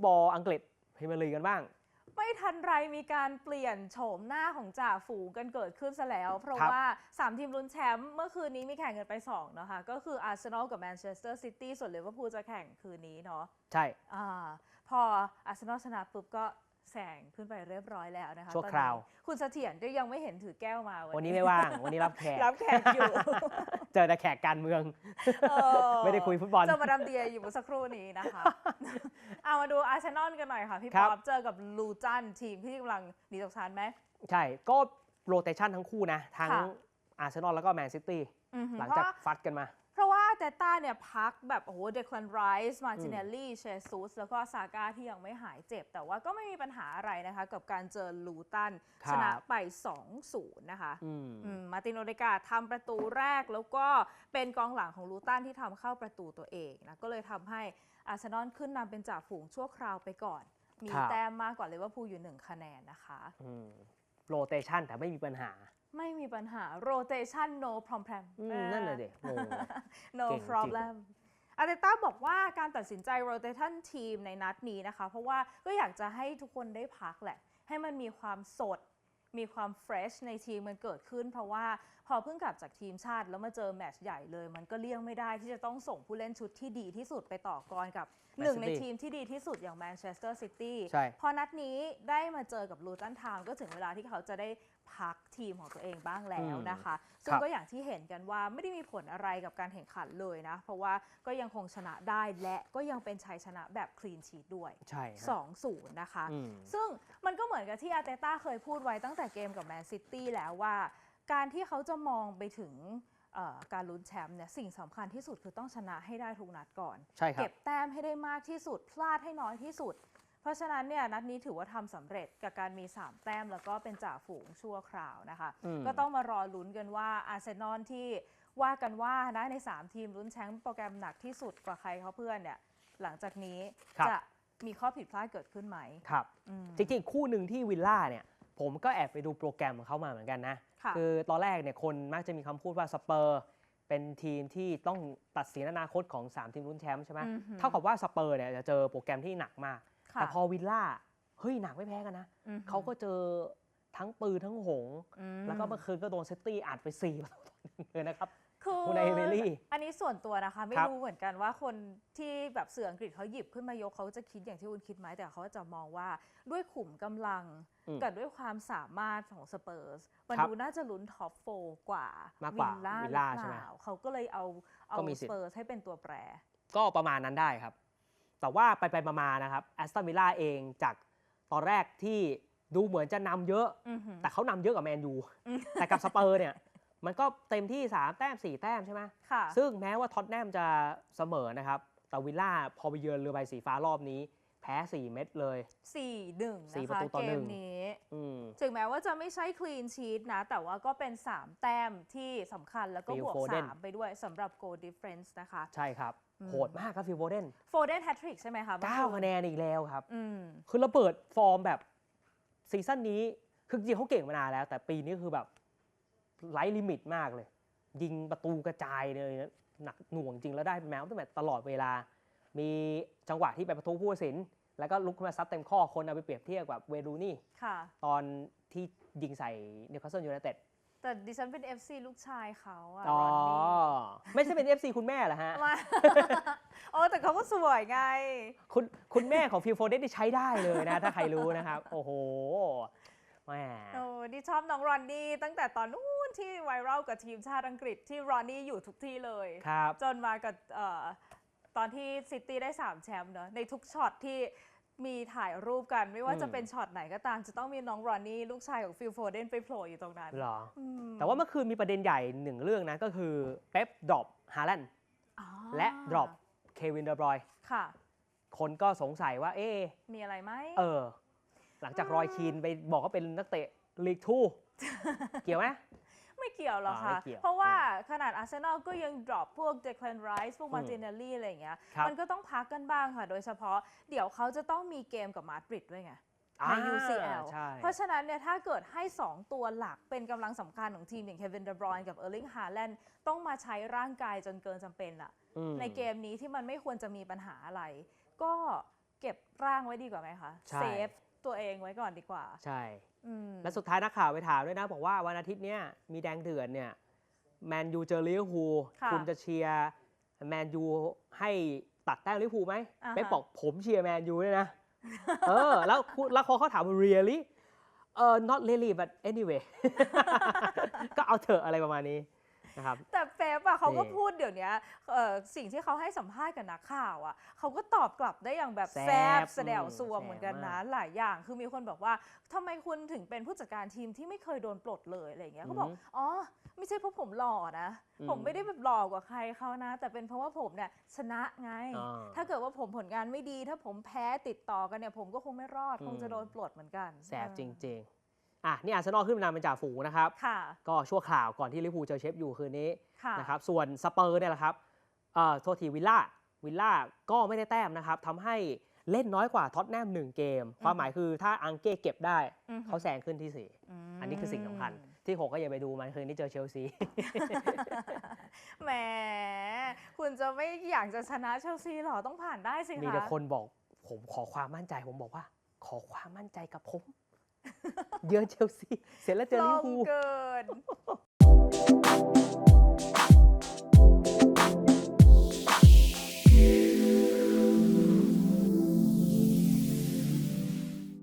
ตบอลอังกฤษพรีเมียร์ลีกกันบ้าง ไม่ทันไรมีการเปลี่ยนโฉมหน้าของจ่าฝูงกันเกิดขึ้นซะแล้ว เพราะครับว่า 3 ทีมลุ้นแชมป์เมื่อคืนนี้มีแข่งกันไป 2 นะคะ ก็คืออาร์เซนอลกับแมนเชสเตอร์ซิตี้ส่วนลิเวอร์พูลจะแข่งคืนนี้เนาะใช่อ่าพออาร์เซนอลชนะปุ๊บก็แซงขึ้นไปเรียบร้อยแล้วนะคะชั่วตอนคราวนี้คุณเสถียรก็ยังไม่เห็นถือแก้วมา วันนี้ไม่ว่าง วันนี้รับแขก รับแขกอยู่ เจอแต่แขกการเมืองเออไม่ได้คุยฟุตบอล เจอมาดามเดียอยู่เมื่อสักครู่นี้นะคะ เอามาดูอาร์เซนอลกันหน่อยค่ะ พี่ครัป๊อบปเจอกับลูจันทีมที่กำลังหนีตกชั้นไหม ใช่ ก็โรเตชันทั้งคู่นะ ทั้งค่ะ อาร์เซนอลแล้วก็แมนซิตี้ อือหือหลังเพจากราะฟัดกันมา เพราะว่าเตต้าเนี่ยพักแบบ โอ้โหเดคลันไรส์มาร์ติเนลลี่เชซุสแล้วก็ซาก้าที่ยังไม่หายเจ็บ แต่ว่าก็ไม่มีปัญหาอะไรนะคะ กับการเจอลูตันครัชบนะไป 2-0 นะคะอืมอืมมาร์ตินโอเดกาทำประตูแรกแล้วก็เป็นกองหลังของลูตันที่ทำเข้าประตูตัวเองนะก็เลยทำให้อาร์เซนอลขึ้นนำเป็นจ่าฝูงชั่วคราวไปก่อน มีครับแต้มมากกว่าลิเวอร์พูลอยู่หนึ่งคะแนนนะคะอืมโรเตชันแต่ไม่มีปัญหา ไม่มีปัญหา rotation no problem อืมนั่นเลยเด็กงงเลย no เก่งจริง problem อาร์เตต้าบอกว่าการตัดสินใจ rotation ทีมในนัดนี้นะคะ เพราะว่าก็อยากจะให้ทุกคนได้พักแหละ ให้มันมีความสด มีความ fresh ในทีมมันเกิดขึ้น เพราะว่าพอเพิ่งกลับจากทีมชาติแล้วมาเจอแมตช์ใหญ่เลย มันก็เลี่ยงไม่ได้ที่จะต้องส่งผู้เล่นชุดที่ดีที่สุดไปต่อกรกับหนึ่งใน City ทีมที่ดีที่สุดอย่างแมนเชสเตอร์ซิตี้ใช่ พอนัดนี้ได้มาเจอกับลูตันทาวน์ก็ถึงเวลาที่เขาจะได้ พักทีมของตัวเองบ้างแล้วนะคะ ซึ่งก็อย่างที่เห็นกันว่าไม่ได้มีผลอะไรกับการแข่งขันเลยนะ เพราะว่าก็ยังคงชนะได้และก็ยังเป็นชัยชนะแบบคลีนชีตด้วยใช่ฮะ2-0นะคะอืมซึ่งมันก็เหมือนกับที่อาร์เตต้าเคยพูดไว้ตั้งแต่เกมกับแมนซิตี้แล้วว่า การที่เขาจะมองไปถึงเอ่อการลุ้นแชมป์เนี่ยสิ่งสำคัญที่สุดคือต้องชนะให้ได้ทุกนัดก่อนใช่ครัเก็บบแต้มให้ได้มากที่สุด พลาดให้น้อยที่สุด เพราะฉะนั้นเนี่ยนัดนี้ถือว่าทำสำเร็จกับการมี 3 แต้มแล้วก็เป็นจ่าฝูงชั่วคราวนะคะอืมก็ต้องมารอลุ้นกันว่าอาร์เซนอลที่ว่ากันว่านะใน 3 ทีมลุ้นแชมป์โปรแกรมหนักที่สุดกว่าใครเขาเพื่อนเนี่ยหลังจากนี้ครับจะมีข้อผิดพลาดเกิดขึ้นไหมครับอืมจริงๆ คู่หนึ่งที่วิลล่าเนี่ยผมก็แอบไปดูโปรแกรมของเขามาเหมือนกันนะค่ะคือตอนแรกเนี่ยคนมักจะมีคำพูดว่าสเปอร์เป็นทีมที่ต้องตัดสินอนาคตของ 3 ทีมลุ้นแชมป์ใช่ไหมอือหือเท่ากับว่าสเปอร์เนี่ยจะเจอโปรแกรมที่หนักมากค่ะ แต่พอวิลล่าเฮ้ยหนักไม่แพ้กันนะอือหือเขาก็เจอทั้งปืนทั้งหงส์อืมแล้วก็เมื่อคืนก็โดนเซตตี้อัดไป4ประตูต่อหนึ่งเลยนะครับคือคุณเอมิลี่ อันนี้ส่วนตัวนะคะ ไม่ครับรู้เหมือนกันว่าคนที่แบบสื่ออังกฤษเขาหยิบขึ้นมายกเขาจะคิดอย่างที่คุณคิดไหมแต่เขาจะมองว่าด้วยขุมกำลังอืมกับด้วยความสามารถของสเปอร์สมันครับดูน่าจะลุ้นท็อปโฟกว่ามากกว่าวิลล่าวิลล่าหรือใช่ไหมเปล่าเขาก็เลยเอาเอาก็มีสสิทธิ์เปอร์สให้เป็นตัวแปร ก็ประมาณนั้นได้ครับ แต่ว่าไปไปๆมาๆนะครับแอสตันวิลล่าเองจากตอนแรกที่ดูเหมือนจะนำเยอะอือหือแต่เขานำเยอะกว่าแมนยูอืมแต่กับสเปอร์เนี่ยมันก็เต็มที่ 3 แต้ม 4 แต้มใช่ไหมค่ะซึ่งแม้ว่าท็อตแนมจะเสมอนะครับ แต่วิลล่าพอไปเยือนเรือใบสีฟ้ารอบนี้ แพ้ 4 เม็ดเลยสี่หนึ่งสี่นะประคะตูต่อเกหนึ่มง นี้ อืม ถึงแม้ว่าจะไม่ใช่คลีนชีตนะ แต่ว่าก็เป็น 3 แต้มที่สำคัญแล้วก็ Phil บวก Foden 3 ไปด้วยสำหรับ goal difference นะคะ ใช่ครับ อืม โหดมากครับฟิลโบเดนโฟเดนแฮตทริกใช่ไหมคะเมื่อ9คะแนนอีกแล้วครับ อืม คือระเบิดฟอร์มแบบซีซั่นนี้ คือจริงๆเขาเก่งมานานแล้ว แต่ปีนี้คือแบบไร้ลิมิตมากเลย ยิงประตูกระจายเลยนะหนักหน่วงจริงแล้วได้แมวตั้งแต่ตลอดเวลา มีจังหวะที่ไปประตูผู้ตัดสิน แล้วก็ลุกขึ้นมาซัดเต็มข้อคนเอาไปเปรียบเทียบกับเวรูนี่ค่ะ ตอนที่ยิงใส่นิวคาสเซิลยูไนเต็ดแต่ดิฉันเป็น FC ลูกชายเขาอะอ๋อ รอนนี่ไม่ใช่เป็น FC คุณแม่เหรอฮะ มาโอ้แต่เขาก็สวยไง คุณคุณแม่ของฟิลโฟเดนที่ใช้ได้เลยนะ ถ้าใครรู้นะครับ โอ้โหแหม โอ้ดิชอบน้องรอนนี่ตั้งแต่ตอนนู้นที่ไวรัลกับทีมชาติอังกฤษที่รอนนี่อยู่ทุกที่เลย ครับ จนมากับเอ่อ ตอนที่ซิตี้ได้ 3 แชมป์เนอะในทุกช็อตที่มีถ่ายรูปกันไม่ว่าจะอืมเป็นช็อตไหนก็ตาม จะต้องมีน้องรอนนี่ลูกชายของฟิลโฟเดนไปโผล่อยู่ตรงนั้นเหรออืมแต่ว่าเมื่อคืนมีประเด็นใหญ่หนึ่งเรื่องนะก็คือเป๊ปดรอปฮาแลนด์อ๋อและดรอปเควินเดอบรอยค่ะ คนก็สงสัยว่า เอ๊ะมีอะไรไหมเออ หลังจากรอยคีนไปบอกว่าเป็นนักเตะลีกทูเกี่ยวไหม ไม่เกี่ยวหรอกอ๋อค่ะไม่เกี่ยวเพราะว่าขนาดอาร์เซนอลก็ยังดรอปพวกเดค l นไรส์พวกอืมมาร์ติเนลลี่อะไรอย่างเงี้ยครับ มันก็ต้องพักกันบ้างค่ะ โดยเฉพาะเดี๋ยวเขาจะต้องมีเกมกับมาดริดด้วยไง ในอ่า UCL ใช่ เพราะฉะนั้นเนี่ยถ้าเกิดให้ 2 ตัวหลักเป็นกำลังสำคัญของทีม อย่างเควินเดบรอยน์กับเออร์ลิงฮาแลนด์ต้องมาใช้ร่างกายจนเกินจำเป็นอะอืม ในเกมนี้ที่มันไม่ควรจะมีปัญหาอะไร ก็เก็บร่างไว้ดีกว่าไหมคะ ใช่ เซฟตัวเองไว้ก่อนดีกว่า ใช่อืม และสุดท้ายนักข่าวไปถามด้วยนะ บอกว่าวันอาทิตย์เนี้ยมีแดงเดือดเนี่ยแมนยูเจอลิเวอร์พูลค่ะคุณจะเชียร์แมนยูให้ตัดแต้มลิเวอร์พูลไหมอ่าฮะเป๊ปบอกผมเชียร์แมนยูด้วยนะเออแล้วคุณแล้วพอเขาถาม really เออ not really but anyway ก็เอาเถอะอะไรประมาณนี้ นะครับ แต่เป๊ปอะเขาก็นี่พูดเดี๋ยวเนี้ยเอ่อสิ่งที่เขาให้สัมภาษณ์กับนักข่าวอะเขาก็ตอบกลับได้อย่างแบบแซ่แซบบแสดวอืมซวงแซ่บเหมือนกันนะมากหลายอย่าง คือมีคนบอกว่าทำไมคุณถึงเป็นผู้จัดการทีมที่ไม่เคยโดนปลดเลยอะไรอย่างเงี้ยเขาบอกอืมอ๋อไม่ใช่เพราะผมหล่อนะอืมผมไม่ได้แบบหล่อกว่าใครเขานะ แต่เป็นเพราะว่าผมเนี่ยชนะไงอ่าถ้าเกิดว่าผมผลงานไม่ดี ถ้าผมแพ้ติดต่อกันเนี่ยผมก็คงไม่รอดอืมคงจะโดนปลดเหมือนกันแสบจริง ๆ อะนี่อาร์เซนอลขึ้นนำเป็นจ่าฝูงนะครับค่ะก็ชั่วคราวก่อนที่ลิเวอร์พูลเจอเชฟอยู่คืนนี้ค่ะนะครับส่วนสเปอร์เนี่ยแหละครับเอ่อโทษทีวิลล่าวิลล่าก็ไม่ได้แต้มนะครับทำให้เล่นน้อยกว่าท็อตแนมหนึ่งเกม ความหมายคือถ้าอังเก้เก็บได้อือหือเขาแซงขึ้นที่ 4 อันนี้คือสิ่งสำคัญ ที่ 6 ก็อย่าไปดูมันคืนนี้เจอเชลซี แหม คุณจะไม่อยากจะชนะเชลซีหรอ ต้องผ่านได้สิคะ มีแต่คนบอกผมขอความมั่นใจผมบอกว่า ขอความมั่นใจกับผม เยือนเชลซี เสร็จแล้วเจอลิเวอร์พูล เกิน